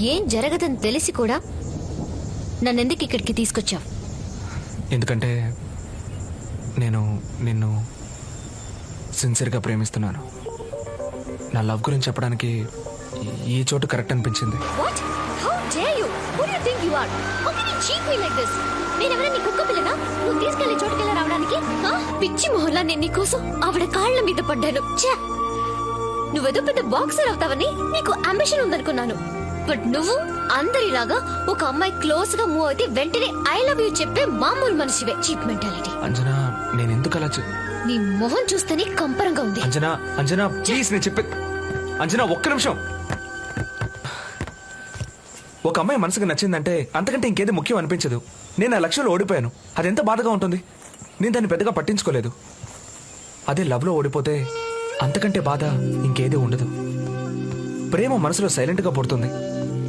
ఏం జరగదని తెలిసి కూడా నన్నెందుకు ఇక్కడికి తీసుకొచ్చావు? ఎందుకంటే నేను నిన్ను సిన్సియర్గా ప్రేమిస్తున్నాను. నా లవ్ గురించి చెప్పడానికి ఈ- చోటు కరెక్ట్ అనిపించింది. నువ్వు తీసుకెళ్ళి చోటుకెళ్ళి రావడానికి? పిచ్చి మొహల్లా నేను నీకోసం ఆవిడ కాళ్ళ మీద పడ్డాను! నువ్వేదో పెద్ద బాక్సర్ అవుతావని నీకు అంబిషన్ ఉందనుకున్నాను. బట్ నువ్వు అందరిలాగా ఒక అమ్మాయి క్లోజ్గా మూవ్ అయితే వెంటనే ఐ లవ్ యూ చెప్పే మామూలు మనిషివే. Cheap mentality. అంజనా నేను ఎందుకు అలా చే- నీ మొహం చూస్తేనే కంపరంగా ఉంది. అంజనా అంజనా ప్లీజ్ నేను చెప్పే అంజనా ఒక్క నిమిషం. ఒక అమ్మాయి మనసుకు నచ్చిందంటే అంతకంటే ఇంకేది ముఖ్యం అనిపించదు. నేను ఆ లక్ష్యంలో ఓడిపోయాను. అది ఎంత బాధగా ఉంటుంది? నేను దాన్ని పెద్దగా పట్టించుకోలేదు. అదే లవ్లో ఓడిపోతే అంతకంటే బాధ ఇంకేది ఉండదు. ప్రేమ మనసులో సైలెంట్గా పుడుతుంది.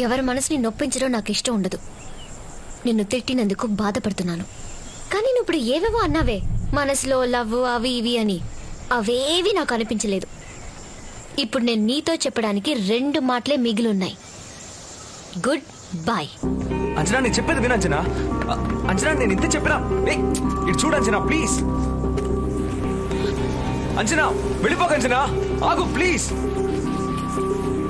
ఎవరి మనసుని నొప్పించడం నాకు ఇష్టం ఉండదు. నిన్ను తిట్టినందుకు బాధపడుతున్నాను. కానీ నువ్వు ఇప్పుడు ఏవేవో అన్నావే మనసులో లవ్ అవి ఇవి అని. అవేవి నాకు అనిపించలేదు. ఇప్పుడు నేను నీతో చెప్పడానికి రెండు మాటలే మిగిలిన్నాయి. గుడ్ బాయ్ అంచనా నేను చెప్పేది విను అంచనా అ- అంచనా నేను ఇంత చెప్పినా. ఏయ్, ఇటు చూడు అంచనా ప్లీజ్ అంచనా వెళ్ళిపోక అంచనా ఆగు ప్లీజ్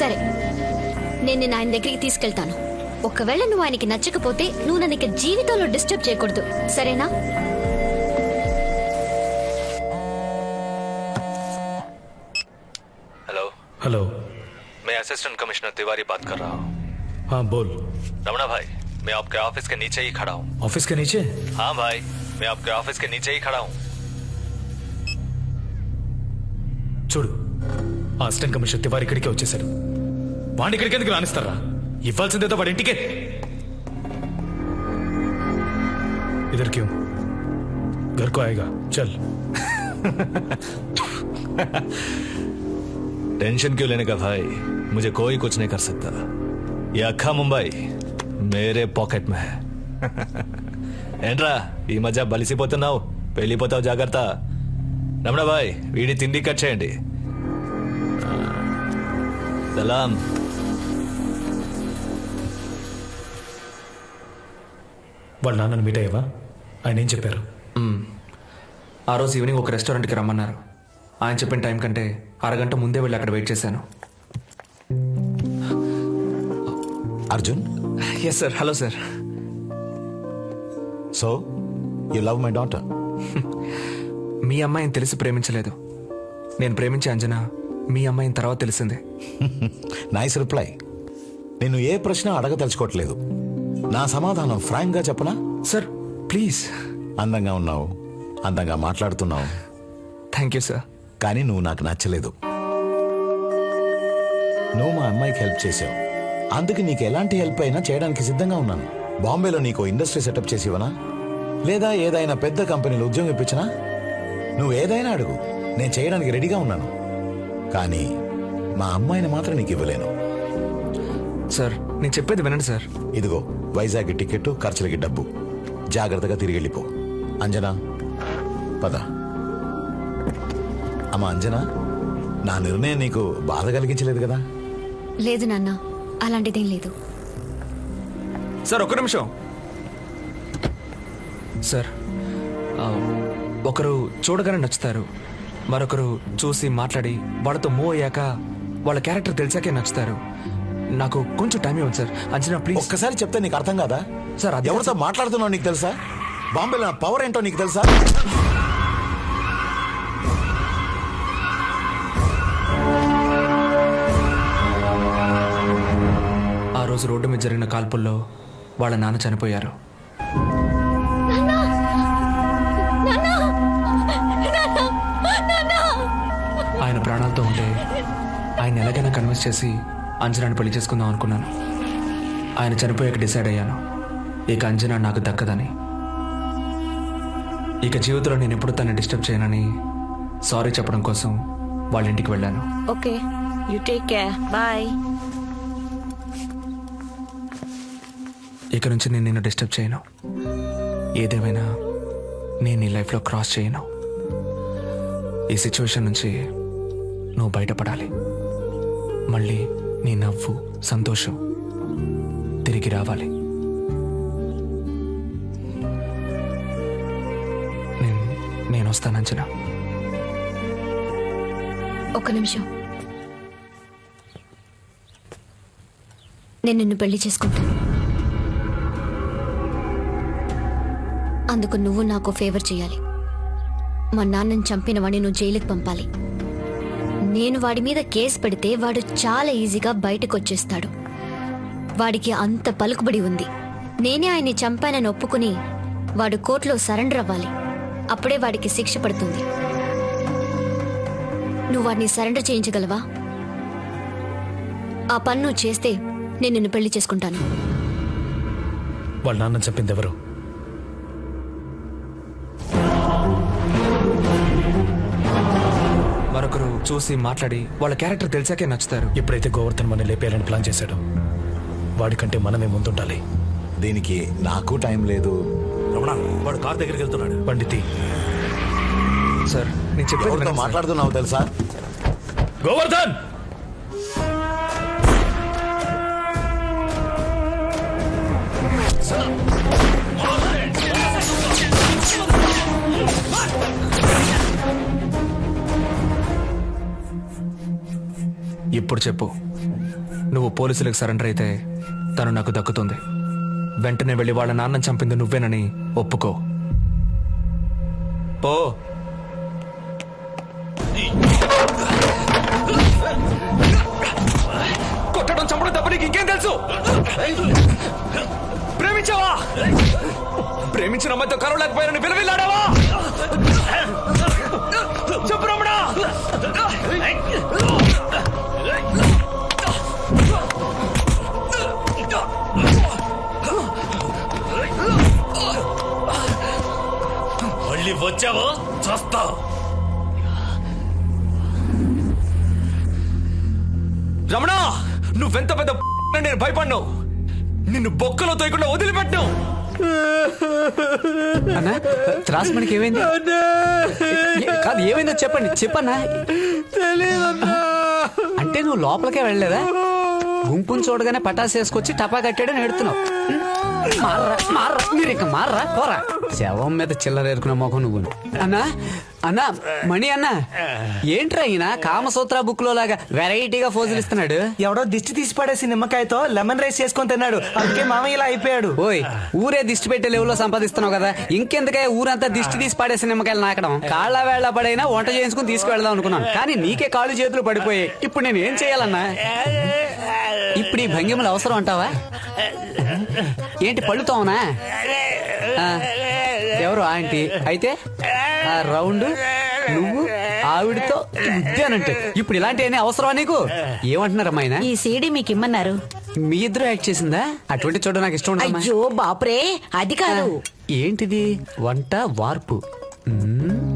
సరే నేను నిన్ను ఆయన దగ్గరికి తీసుకెళ్తాను ఒకవేళ నువ్వు ఆయనకి నచ్చకపోతే నువ్వు నన్ను ఇక జీవితంలో డిస్టర్బ్ చేయకూడదు సరేనా हेलो हेलो मैं असिस्टेंट कमिश्नर तिवारी बात कर रहा हूँ हाँ बोल रमणा भाई मैं आपके ऑफिस के नीचे ही खड़ा हूँ ऑफिस के नीचे हाँ भाई मैं आपके ऑफिस के नीचे ही खड़ा हूँ చూడు ఆ అసిస్టెంట్ కమిషనర్ తివారి ఇక్కడికే వచ్చేసాడు వాడిని ఇక్కడికి ఎందుకు రానిస్తారా ఇవ్వాల్సిందేదో వాడి ఇంటికే इधर क्यों घर को आएगा चल टेंशन क्यों लेने का भाई मुझे कोई कुछ नहीं कर सकता ये अखा मुंबई मेरे పాకెట్ में है ఏంట్రా ఈ మధ్య బలిసిపోతున్నావు వెళ్ళిపోతావు జాగ్రత్త రమణ భాయ్ వీడి తిండి కట్ చేయండి సలాం వాళ్ళ నాన్నను మీట్ అయ్యావా? ఆయన ఏం చెప్పారు? ఆ రోజు ఈవినింగ్ ఒక రెస్టారెంట్కి రమ్మన్నారు. ఆయన చెప్పిన టైం కంటే అరగంట ముందే వెళ్ళి అక్కడ వెయిట్ చేశాను. Arjun? Yes sir hello sir so you love my daughter మీ అమ్మాయిని తెలిసి ప్రేమించలేదు. నేను ప్రేమించే అంజనా మీ అమ్మాయిని తర్వాత తెలిసిందే. నైస్ రిప్లై నేను ఏ ప్రశ్న అడగదలుచుకోవట్లేదు. నా సమాధానం ఫ్రాంక్గా చెప్పనా? సార్ ప్లీజ్ అందంగా ఉన్నావు. అందంగా మాట్లాడుతున్నావు. థ్యాంక్ యూ సార్ కానీ నువ్వు నాకు నచ్చలేదు. నువ్వు మా అమ్మాయికి హెల్ప్ చేసావు అందుకు నీకు ఎలాంటి హెల్ప్ అయినా చేయడానికి సిద్ధంగా ఉన్నాను. బాంబేలో నీకు ఇండస్ట్రీ సెటప్ చేసి ఇవ్వనా? లేదా ఏదైనా పెద్ద కంపెనీలో ఉద్యోగం ఇప్పించనా? నువ్వు ఏదైనా అడుగు. నేను చేయడానికి రెడీగా ఉన్నాను. కానీ మా అమ్మాయిని మాత్రం నీకు ఇవ్వలేను. సార్ నేను చెప్పేది వినండి సార్. ఇదిగో వైజాగ్ టికెట్ ఖర్చులకి డబ్బు. జాగ్రత్తగా తిరిగి వెళ్ళిపో. అంజనా పద. అమ్మా అంజనా నా నిర్ణయం నీకు బాధ కలిగించలేదు కదా? లేదు నాన్న అలాంటిదేం లేదు. సార్ ఒక్క నిమిషం. సార్ ఆ, ఒకరు చూడగానే నచ్చుతారు. మరొకరు చూసి మాట్లాడి వాళ్ళతో మూవ్ అయ్యాక వాళ్ళ క్యారెక్టర్ తెలిసాకే నచ్చుతారు. నాకు కొంచెం టైం ఇవ్వండి సార్. అంచనా ప్లీజ్ ఒక్కసారి చెప్తే నీకు అర్థం కాదా? సార్, అది- ఎవరితో మాట్లాడుతున్నావు నీకు తెలుసా? బాంబేలో నా పవర్ ఏంటో నీకు తెలుసా? ఆ రోజు రోడ్డు మీద జరిగిన కాల్పుల్లో వాళ్ళ నాన్న చనిపోయారు. ఆయన ఎలాగైనా కన్విన్స్ చేసి అంజనాని పెళ్ళి చేసుకుందాం అనుకున్నాను. ఆయన చనిపోయాక డిసైడ్ అయ్యాను. ఇక అంజనా నాకు దక్కదని. ఇక జీవితంలో నేను ఎప్పుడు తనని డిస్టర్బ్ చేయనని సారీ చెప్పడం కోసం వాళ్ళ ఇంటికి వెళ్ళాను. Okay you take care bye ఇక నుంచి నేను నిన్ను డిస్టర్బ్ చేయను. ఏదేమైనా నేను నీ లైఫ్లో క్రాస్ చేయను. ఈ సిచ్యువేషన్ నుంచి నువ్వు బయటపడాలి. మళ్ళీ నీ నవ్వు సంతోషం తిరిగి రావాలి. నేను వస్తాను వస్తానంచనా ఒక్క నిమిషం. నేను నిన్ను పెళ్ళి చేసుకుంటాను. అందుకు నువ్వు నాకు ఫేవర్ చేయాలి. మా నాన్నని చంపిన నువ్వు జైలుకి పంపాలి. నేను వాడి మీద కేసు పెడితే వాడు చాలా ఈజీగా బయటకు వచ్చేస్తాడు వాడికి అంత పలుకుబడి ఉంది. నేనే ఆయన్ని చంపానని ఒప్పుకుని వాడు కోర్టులో సరెండర్ అవ్వాలి. అప్పుడే వాడికి శిక్ష పడుతుంది. నువ్వు వాడిని సరెండర్ చేయించగలవా? ఆ పన్ను చేస్తే నేను నిన్ను పెళ్ళి చేసుకుంటాను. వాళ్ళ నాన్న చెప్పింది ఎవరు? చూసి మాట్లాడి వాళ్ళ క్యారెక్టర్ తెలిసాకే నచ్చుతారు. ఎప్పుడైతే గోవర్ధన్ మన లేపేయాలని ప్లాన్ చేశాడో వాడికంటే మనమే ముందుండాలి. దీనికి నాకు టైం లేదు. వాడు కార్ దగ్గరికి వెళ్తున్నాడు. పండితి. సార్ నేను చెప్పేది ఎవరితో వినండి సార్. మాట్లాడుతున్నావు తెలుసా? గోవర్ధన్! ఇప్పుడు చెప్పు. నువ్వు పోలీసులకు సరెండర్ అయితే తను నాకు దక్కుతుంది. వెంటనే వెళ్ళి వాళ్ళ నాన్న చంపింది నువ్వేనని ఒప్పుకో. పో. కొట్టడం చంపడం తప్ప నీకు ఇంకేం తెలుసు? ప్రేమించావా? ప్రేమించిన అమ్మాయితో కలవలేకపోయానని విలువిల్లాడావా? చెప్పు రమణ! నువ్వెంత పెద్ద నేను భయపడ్ను నిన్ను బొక్కలో తోయకుండా వదిలిపెట్టు అన్నా త్రాస్ మనకి ఏమైంది? కాదు ఏమైందో చెప్పండి చెప్పన్నా? అంటే నువ్వు లోపలికే వెళ్ళలేదా? గుంపుని చూడగానే పటాసు వేసుకొచ్చి టపా కట్టాడని ఎడుతున్నావు మార్రా మార్రా మీరు ఇక మార్రా పోరా. శవం మీద చిల్లర ఏరుకున్న మొఖం నువ్వు అన్నా అన్నా మణి అన్నా ఏంట్రా ఈయన? కామసూత్ర బుక్లో లాగా వెరైటీగా ఫోజులు ఇస్తున్నాడు. ఎవడో దిష్టి తీసి పడేసి నిమ్మకాయతో లెమన్ రైస్ చేసుకొని తిన్నాడు. అందుకే మామయ్య ఇలా అయిపోయాడు. ఓయ్ ఊరే దిష్టి పెట్టే లెవెల్లో సంపాదిస్తున్నావు కదా. ఇంకెందుకే ఊరంతా దిష్టి తీసి పడేసి నిమ్మకాయలు నాకడం? కాళ్ళ వేళ పడైనా వంట చేయించుకుని తీసుకువెళ్దాం అనుకున్నాను. కానీ నీకే కాళ్ళు చేతులు పడిపోయాయి. ఇప్పుడు నేను ఏం చేయాలన్నా? ఇప్పుడు ఈ భంగిమలు అవసరం అంటావా? ఏంటి పళ్ళుతావునా ఎవరు? ఆంటీ. అయితే ఆ రౌండ్ నువ్వు ఆవిడతో ఉద్యానంటే ఇప్పుడు ఇలాంటివన్నీ అవసరమా నీకు? ఏమంటున్నారమ్మా ఆయన? ఈ సీడీ మీకు ఇమ్మన్నారు. మీ ఇద్దరు యాక్ట్ చేసిందా? అటువంటి చూడ నాకు ఇష్టం ఉండదమ్మా. అయ్యో బాపురే అది కాదు. ఏంటిది? వంట వార్పు. మ్మ్.